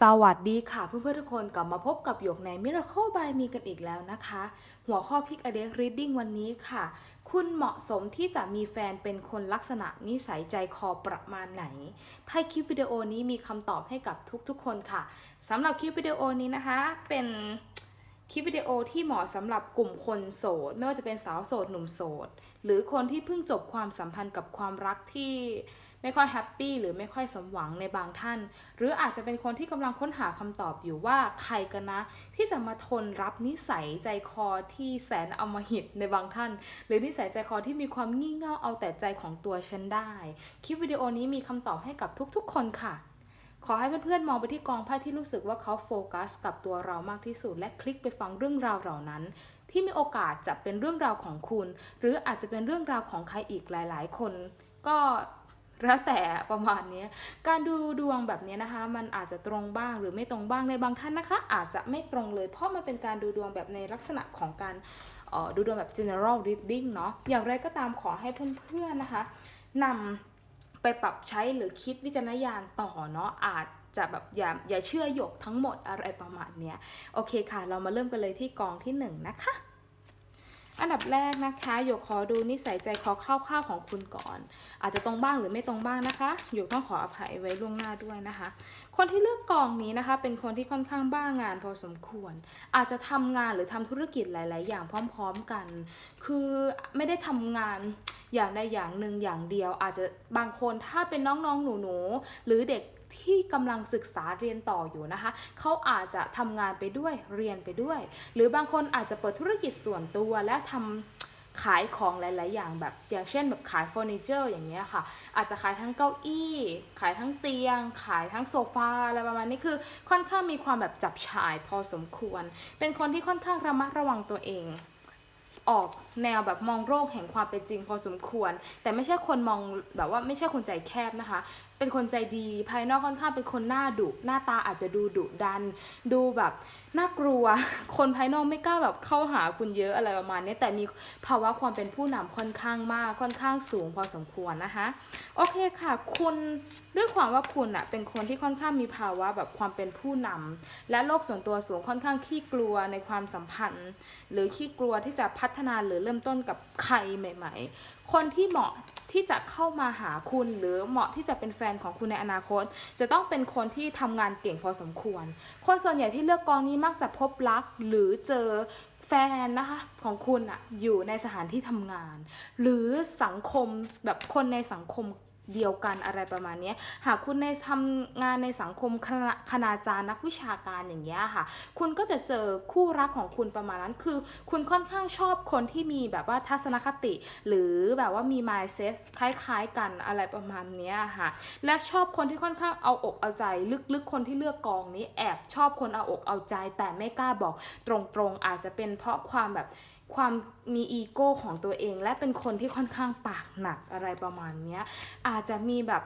สวัสดีค่ะเพื่อนๆทุกคนกลับมาพบกับหยกใน Miracle by มีกันอีกแล้วนะคะ หัวข้อพิกอเด k reading วันนี้ค่ะ คุณเหมาะสมที่จะมีแฟนเป็นคนลักษณะนิสัยใจคอประมาณไหนไพ่คลิปวิดีโอนี้มีคำตอบให้กับทุกๆคนค่ะสำหรับคลิปวิดีโอนี้นะคะ เป็น คลิปวิดีโอที่เหมาะสำหรับกลุ่มคนโสด ไม่ว่าจะเป็นสาวโสด หนุ่มโสด หรือคนที่เพิ่งจบความสัมพันธ์กับความรักที่ไม่ค่อยแฮปปี้หรือไม่ค่อยสมหวังในบางท่าน หรืออาจจะเป็นคนที่กำลังค้นหาคำตอบอยู่ว่าใครกันนะ ที่จะมาทนรับนิสัยใจคอที่แสนอมหิตในบางท่าน หรือนิสัยใจคอที่มีความงี่เง่าเอาแต่ใจของตัวฉันได้ คลิปวิดีโอนี้มีคำตอบให้กับทุกๆ คนค่ะ ขอให้เพื่อนๆมองไปที่กองไพ่ที่รู้สึกว่าเขาโฟกัส กับตัวเรามากที่สุด และคลิกไปฟังเรื่องราวเหล่านั้น ที่มีโอกาสจะเป็นเรื่องราวของคุณ หรืออาจจะเป็นเรื่องราวของใครอีกหลาย ๆ คน ก็แล้วแต่ประมาณนี้การดูดวงแบบนี้นะคะ มันอาจจะตรงบ้างหรือไม่ตรงบ้างในบางท่านนะคะ อาจจะไม่ตรงเลย เพราะมันเป็นการดูดวงแบบในลักษณะของการออดูดวงแบบ general reading เนาะอย่างไรก็ตามขอให้เพื่อนๆนะคะนำ ไปปรับใช้หรือคิดวิจารณญาณต่อเนาะอาจจะแบบอย่าอย่าเชื่อหยกทั้งหมดอะไรประมาณเนี้ยโอเคค่ะ เรามาเริ่มกันเลยที่กองที่หนึ่งนะคะ อันดับแรกนะคะหยกขอดูนิสัยใจคอคร่าวๆของคุณก่อน อาจจะตรงบ้างหรือไม่ตรงบ้างนะคะหยกต้องขออภัยไว้ล่วงหน้าด้วยนะคะ คนที่เลือกกองนี้นะคะ เป็นคนที่ค่อนข้างบ้างานพอสมควร อาจจะทำงานหรือทำธุรกิจหลาย ๆ อย่างพร้อม ๆกัน คือไม่ได้ทำงานอย่างใดอย่างหนึ่งอย่างเดียว อาจจะบางคนถ้าเป็นน้องๆหนูๆหรือเด็ก ที่กำลังศึกษาเรียนต่ออยู่นะคะเขาอาจจะทำงานไปด้วยเรียนไปด้วย หรือบางคนอาจจะเปิดธุรกิจส่วนตัวและทำขายของหลาย ๆ อย่างแบบอย่างเช่นแบบขายเฟอร์นิเจอร์อย่างเงี้ยค่ะ อาจจะขายทั้งเก้าอี้ ขายทั้งเตียง ขายทั้งโซฟาอะไรประมาณนี้คือค่อนข้างมีความแบบจับฉ่ายพอสมควร เป็นคนที่ค่อนข้างระมัดระวังตัวเอง ออกแนวแบบมองโลกแห่งความเป็นจริงพอสมควร แต่ไม่ใช่คนมองแบบว่าไม่ใช่คนใจแคบนะคะเป็นคนใจดี ภายนอกค่อนข้างเป็นคนหน้าดุ หน้าตาอาจจะดูดุดัน ดูแบบน่ากลัว คนภายนอกไม่กล้าแบบเข้าหาคุณเยอะอะไรประมาณนี้แต่มีภาวะความเป็นผู้นำค่อนข้างมาก ค่อนข้างสูงพอสมควรนะคะ โอเคค่ะ คุณด้วยความว่าคุณอะเป็นคนที่ค่อนข้างมีภาวะแบบความเป็นผู้นำและโลกส่วนตัวสูงค่อนข้างขี้กลัวในความสัมพันธ์ หรือขี้กลัวที่จะพัฒนาหรือเริ่มต้นกับใครใหม่ ๆ คนที่เหมาะ ที่จะเข้ามาหาคุณหรือเหมาะที่จะเป็นแฟนของคุณในอนาคต จะต้องเป็นคนที่ทำงานเก่งพอสมควร คนส่วนใหญ่ที่เลือกกองนี้มักจะพบรักหรือเจอแฟนนะคะของคุณอะอยู่ในสถานที่ทำงาน หรือสังคมแบบคนในสังคม เดียวกันอะไรประมาณนี้หากคุณในทำงานในสังคมคณะคณาจารย์นักวิชาการอย่างเงี้ยค่ะ คุณก็จะเจอคู่รักของคุณประมาณนั้น คือคุณค่อนข้างชอบคนที่มีแบบว่าทัศนคติ หรือแบบว่ามี mindset คล้าย ๆ กันอะไรประมาณนี้ค่ะ และชอบคนที่ค่อนข้างเอาอกเอาใจ ลึกๆ คนที่เลือกกองนี้แอบชอบคนเอาอกเอาใจ แต่ไม่กล้าบอกตรงๆ อาจจะเป็นเพราะความแบบ ความมีอีโก้ของตัวเอง และเป็นคนที่ค่อนข้างปากหนักอะไรประมาณนี้อาจจะมีแบบ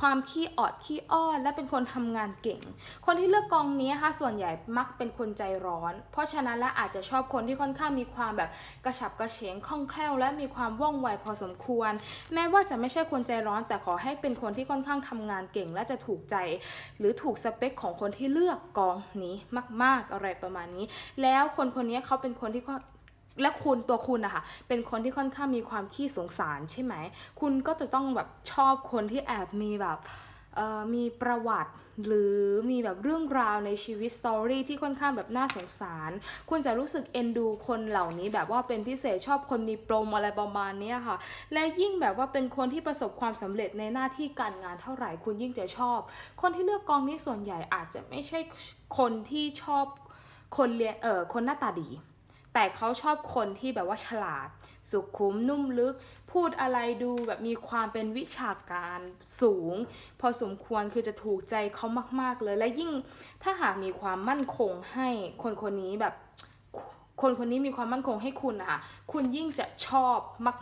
ความขี้ออดขี้อ้อนและเป็นคนทำงานเก่ง คนที่เลือกกองนี้ค่ะส่วนใหญ่มักเป็นคนใจร้อน เพราะฉะนั้นและอาจจะชอบคนที่ค่อนข้างมีความแบบกระฉับกระเฉงคล่องแคล่ว และมีความว่องไวพอสมควร แม้ว่าจะไม่ใช่คนใจร้อน แต่ขอให้เป็นคนที่ค่อนข้างทำงานเก่ง และจะถูกใจ หรือถูกสเปคของคนที่เลือกกองนี้มาก ๆอะไรประมาณนี้ แล้วคนคนนี้เขาเป็นคนที่ และคุณตัวคุณอะคะเป็นคนที่ค่อนข้างมีความขี้สงสารใช่ไหม คุณก็จะต้องแบบชอบคนที่แอบมีแบบมีประวัติหรือมีแบบเรื่องราวในชีวิตสตอรี่ที่ค่อนข้างแบบน่าสงสาร คุณจะรู้สึกเอ็นดูคนเหล่านี้แบบว่าเป็นพิเศษชอบคนมีปมอะไรประมาณนี้ค่ะ และยิ่งแบบว่าเป็นคนที่ประสบความสำเร็จในหน้าที่การงานเท่าไหร่คุณยิ่งจะชอบ คนที่เลือกกองนี้ส่วนใหญ่อาจจะไม่ใช่คนที่ชอบคนเรียนเออคนหน้าตาดี แต่เขาชอบคนที่แบบว่าฉลาด สุขุมนุ่มลึก พูดอะไรดูแบบมีความเป็นวิชาการสูง พอสมควรคือจะถูกใจเขามากๆเลย และยิ่งถ้าหากมีความมั่นคงให้คนคนนี้แบบคนคนนี้มีความมั่นคงให้คุณนะคะคุณยิ่งจะชอบ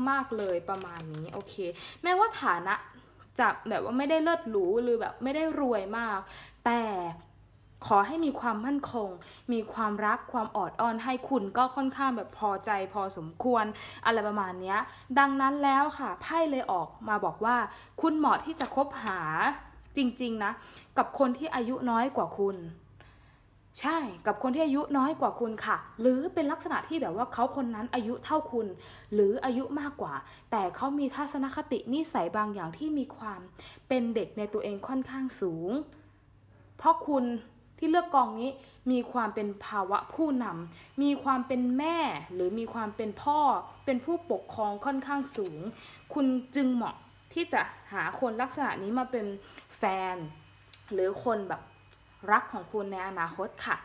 มาก ๆเลยประมาณนี้โอเค แม้ว่าฐานะจะแบบว่าไม่ได้เลิศหรูหรือแบบไม่ได้รวยมาก แต่ ขอให้มีความมั่นคง มีความรักความอดอ้อนให้คุณก็ค่อนข้างแบบพอใจพอสมควร อะไรประมาณนี้ดังนั้นแล้วค่ะไพ่เลยออกมาบอกว่า คุณเหมาะที่จะคบหาจริง ๆ นะ กับคนที่อายุน้อยกว่าคุณใช่กับคนที่อายุน้อยกว่าคุณค่ะ หรือเป็นลักษณะที่แบบว่าเขาคนนั้นอายุเท่าคุณ หรืออายุมากกว่า แต่เขามีทัศนคตินิสัยบางอย่างที่มีความเป็นเด็กในตัวเองค่อนข้างสูง เพราะคุณ ที่เลือกกองนี้มีความเป็นภาวะผู้นำมีความเป็นแม่หรือมีความเป็นพ่อ เป็นผู้ปกครองค่อนข้างสูง คุณจึงเหมาะที่จะหาคนลักษณะนี้มาเป็นแฟน หรือคนแบบรักของคุณในอนาคตค่ะ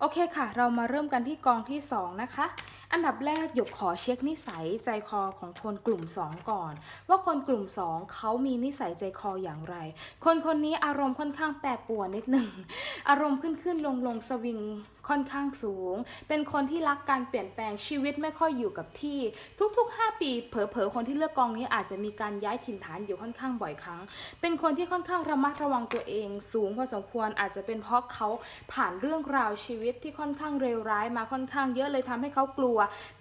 โอเคค่ะ เรามาเริ่มกันที่กองที่ 2 นะคะ อันดับแรกหยกขอเช็คนิสัยใจคอของคนกลุ่ม 2 ก่อน ว่าคนกลุ่ม 2 เขามีนิสัยใจคออย่างไร คนคนนี้อารมณ์ค่อนข้างแปรปรวนนิดหนึ่งอารมณ์ขึ้นขึ้นลงลงสวิง ค่อนข้างสูง เป็นคนที่รักการเปลี่ยนแปลงชีวิตไม่ค่อยอยู่กับที่ ทุกๆ 5 ปีเผลอๆคนที่เลือกกองนี้อาจจะมีการย้ายถิ่นฐานอยู่ค่อนข้างบ่อยครั้ง เป็นคนที่ค่อนข้างระมัดระวังตัวเอง สูงพอสมควรอาจจะเป็นเพราะเขาผ่านเรื่องราวชีวิตที่ค่อนข้างเลวร้ายมาค่อนข้างเยอะเลยทำให้เขากลัว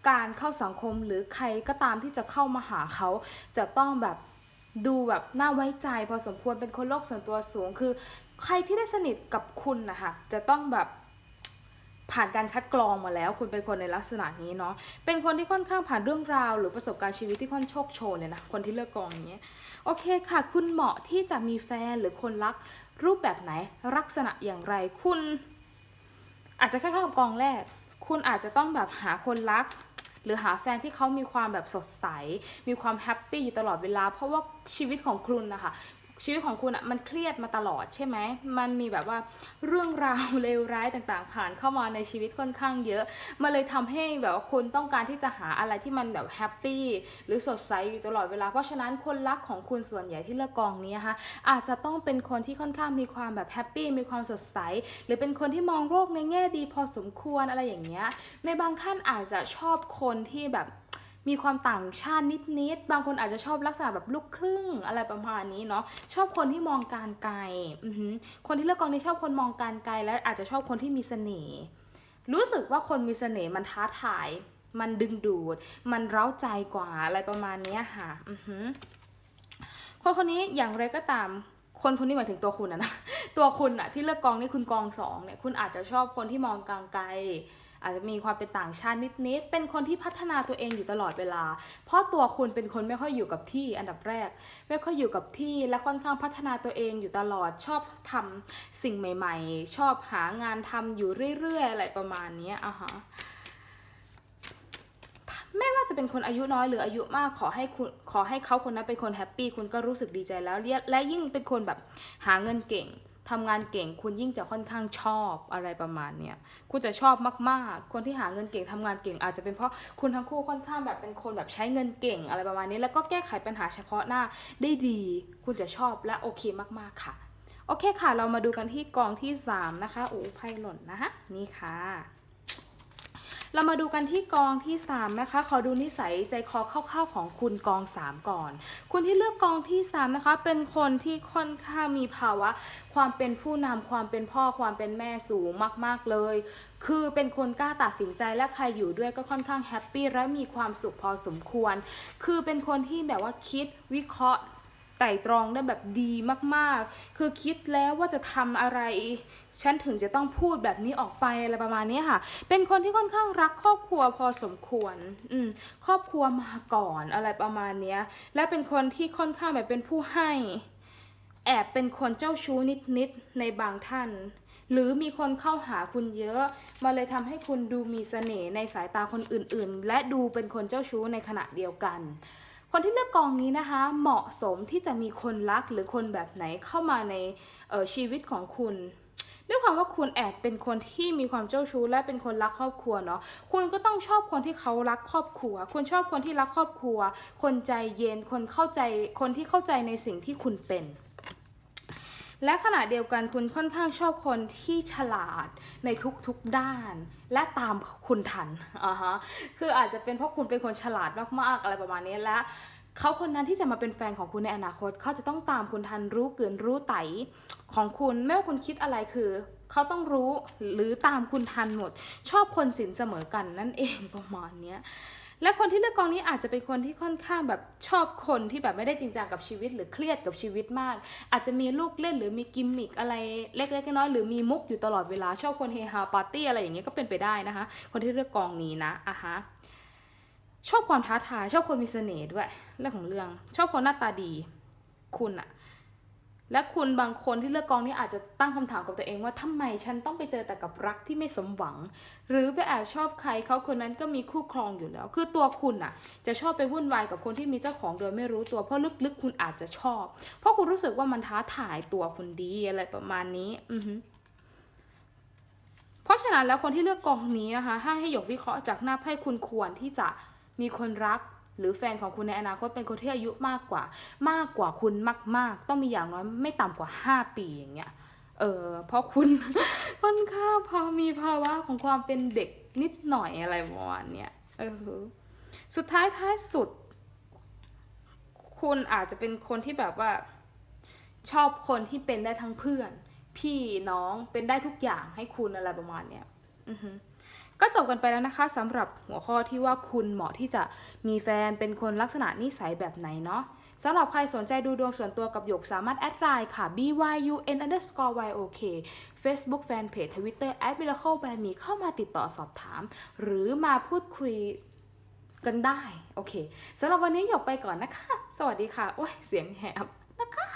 การเข้าสังคมหรือใครก็ตามที่จะเข้ามาหาเขาจะต้องแบบดูแบบน่าไว้ใจพอสมควรเป็นคนโลกส่วนตัวสูงคือ ใครที่ได้สนิทกับคุณนะคะจะต้องแบบ ผ่านการคัดกรองมาแล้ว คุณเป็นคนในลักษณะนี้เนาะเป็นคนที่ค่อนข้างผ่านเรื่องราว หรือประสบการณ์ชีวิตที่ค่อนโชคโชนเลยนะคนที่เลือกกองนี้โอเคค่ะ คุณเหมาะที่จะมีแฟนหรือคนรักรูปแบบไหนลักษณะอย่างไรคุณ อาจจะคล้ายๆกับกองแรก คุณอาจจะต้องแบบหาคนรัก หรือหาแฟนที่เขามีความแบบสดใส มีความแฮปปี้อยู่ตลอดเวลา เพราะว่าชีวิตของคุณนะคะ ชีวิตของคุณอะมันเครียดมาตลอดใช่ไหม มันมีแบบว่าเรื่องราวเลวร้ายต่างๆ ผ่านเข้ามาในชีวิตค่อนข้างเยอะ มันเลยทำให้แบบว่าคุณต้องการที่จะหาอะไรที่มันแบบแฮปปี้หรือสดใสอยู่ตลอดเวลา เพราะฉะนั้นคนรักของคุณส่วนใหญ่ที่เลือกกองนี้นะคะอาจจะต้องเป็นคนที่ค่อนข้างมีความแบบแฮปปี้มีความสดใส หรือเป็นคนที่มองโลกในแง่ดีพอสมควรอะไรอย่างเงี้ย ในบางท่านอาจจะชอบคนที่แบบ มีความต่างชาตินิดๆ บางคนอาจจะชอบลักษณะแบบลูกครึ่งอะไรประมาณนี้เนาะ ชอบคนที่มองการไกลอือหือคนที่เลือกกองนี้ชอบคนมองการไกลและอาจจะชอบคนที่มีเสน่ห์ รู้สึกว่าคนมีเสน่ห์มันท้าทาย มันดึงดูด มันเร้าใจกว่าอะไรประมาณนี้ค่ะอือหือคนคนนี้อย่างไรก็ตาม คนคนนี้หมายถึงตัวคุณอะนะ ตัวคุณอะที่เลือกกองนี่คุณกองสองเนี่ยคุณอาจจะชอบคนที่มองกลางไกล อาจจะมีความเป็นต่างชาตินิดๆ เป็นคนที่พัฒนาตัวเองอยู่ตลอดเวลา เพราะตัวคุณเป็นคนไม่ค่อยอยู่กับที่อันดับแรก ไม่ค่อยอยู่กับที่และค่อนข้างพัฒนาตัวเองอยู่ตลอดชอบทำสิ่งใหม่ ๆ ชอบหางานทำอยู่เรื่อยๆ อะไรประมาณนี้อะฮะ ไม่ว่าจะเป็นคนอายุน้อยหรืออายุมากขอให้คุณขอให้เขาคนนั้นเป็นคนแฮปปี้คุณก็รู้สึกดีใจแล้วและยิ่งเป็นคนแบบหาเงินเก่งทำงานเก่งคุณยิ่งจะค่อนข้างชอบอะไรประมาณเนี้ยคุณจะชอบมากๆ คนที่หาเงินเก่งทำงานเก่งอาจจะเป็นเพราะคุณทั้งคู่ค่อนข้างแบบเป็นคนแบบใช้เงินเก่งอะไรประมาณนี้ แล้วก็แก้ไขปัญหาเฉพาะหน้าได้ดี คุณจะชอบและโอเคมากๆค่ะ โอเคค่ะ เรามาดูกันที่กองที่ 3 นะคะโอ้ไพ่หล่นนะคะนี่ค่ะ เรามาดูกันที่กองที่ 3 นะคะ ขอดูนิสัยใจคอคร่าวๆของคุณกอง 3 ก่อน คุณที่เลือกกองที่ 3 นะคะ เป็นคนที่ค่อนข้างมีภาวะ ความเป็นผู้นำความเป็นพ่อความเป็นแม่สูงมากๆเลย คือเป็นคนกล้าตัดสินใจและใครอยู่ด้วยก็ค่อนข้างแฮปปี้และมีความสุขพอสมควร คือเป็นคนที่แบบว่าคิดวิเคราะห์ ไตร่ตรองได้แบบดีมากๆ คือคิดแล้วว่าจะทำอะไร ฉันถึงจะต้องพูดแบบนี้ออกไปอะไรประมาณนี้ค่ะ เป็นคนที่ค่อนข้างรักครอบครัวพอสมควร อืม ครอบครัวมาก่อนอะไรประมาณเนี้ย และเป็นคนที่ค่อนข้างแบบเป็นผู้ให้ แอบเป็นคนเจ้าชู้นิดๆในบางท่านหรือมีคนเข้าหาคุณเยอะ มาเลยทำให้คุณดูมีเสน่ห์ในสายตาคนอื่นๆ และดูเป็นคนเจ้าชู้ในขณะเดียวกัน คนที่เลือกกองนี้นะคะ เหมาะสมที่จะมีคนรักหรือคนแบบไหนเข้ามาในออชีวิตของคุณด้วยความว่าคุณแอบเป็นคนที่มีความเจ้าชู้และเป็นคนรักครอบครัวเนาะ คุณก็ต้องชอบคนที่เขารักครอบครัว คุณชอบคนที่รักครอบครัว คนใจเย็น คนเข้าใจ คนที่เข้าใจในสิ่งที่คุณเป็น และขณะเดียวกันคุณค่อนข้างชอบคนที่ฉลาดในทุกๆด้าน และตามคุณทันอ่าฮะคืออาจจะเป็นเพราะคุณเป็นคนฉลาดมากๆอะไรประมาณนี้และเขาคนนั้นที่จะมาเป็นแฟนของคุณในอนาคต เขาจะต้องตามคุณทันรู้เกินรู้ไตของคุณไม่ว่าคุณคิดอะไรคือเขาต้องรู้หรือตามคุณทันหมด ชอบคนสินเสมอกันนั่นเองประมาณเนี้ย และคนที่เลือกกองนี้อาจจะเป็นคนที่ค่อนข้างแบบชอบคนที่แบบไม่ได้จริงจังกับชีวิต หรือเครียดกับชีวิตมาก อาจจะมีลูกเล่นหรือมีกิมมิคอะไรเล็กๆน้อยๆหรือมีมุกอยู่ตลอดเวลาชอบคนเฮฮาปาร์ตี้อะไรอย่างเงี้ยก็เป็นไปได้นะคะ คนที่เลือกกองนี้นะอะฮะชอบความท้าทายชอบคนมีเสน่ห์ด้วยเรื่องของเรื่องชอบคนหน้าตาดี คุณอะ และคุณบางคนที่เลือกกองนี้อาจจะตั้งคำถามกับตัวเองว่าทำไมฉันต้องไปเจอแต่กับรักที่ไม่สมหวัง หรือไปแอบชอบใครเขาคนนั้นก็มีคู่ครองอยู่แล้ว คือตัวคุณอะจะชอบไปวุ่นวายกับคนที่มีเจ้าของโดยไม่รู้ตัวเพราะลึกๆ คุณอาจจะชอบ เพราะคุณรู้สึกว่ามันท้าทายตัวคุณดีอะไรประมาณนี้ อือฮึเพราะฉะนั้นแล้วคนที่เลือกกองนี้นะคะถ้ให้หยกวิเคราะห์จากหน้าไพ่คุณควรที่จะมีคนรัก หรือแฟนของคุณในอนาคตเป็นคนที่อายุมากกว่า มากกว่าคุณมาก ๆ ต้องมีอย่างน้อยไม่ต่ำกว่า 5 ปีอย่างเงี้ยเออเพราะคุณค่อนข้างพอมีภาวะของความเป็นเด็กนิดหน่อยอะไรประมาณเนี้ยเออสุดท้ายท้ายสุด คุณอาจจะเป็นคนที่แบบว่า ชอบคนที่เป็นได้ทั้งเพื่อน พี่น้องเป็นได้ทุกอย่างให้คุณอะไรประมาณเนี้ยอือฮึ ก็จบกันไปแล้วนะคะสำหรับหัวข้อที่ว่าคุณเหมาะที่จะมีแฟนเป็นคนลักษณะนิสัยแบบไหนเนาะสำหรับใครสนใจดูดวงส่วนตัวกับหยกสามารถแอดไลน์ค่ะ byun underscore yok Facebook Fanpage Twitter at miracle by me เข้ามาติดต่อสอบถาม หรือมาพูดคุยกันได้ โอเคสำหรับวันนี้หยกไปก่อนนะคะ สวัสดีค่ะ โอ้ย เสียงแหบนะคะ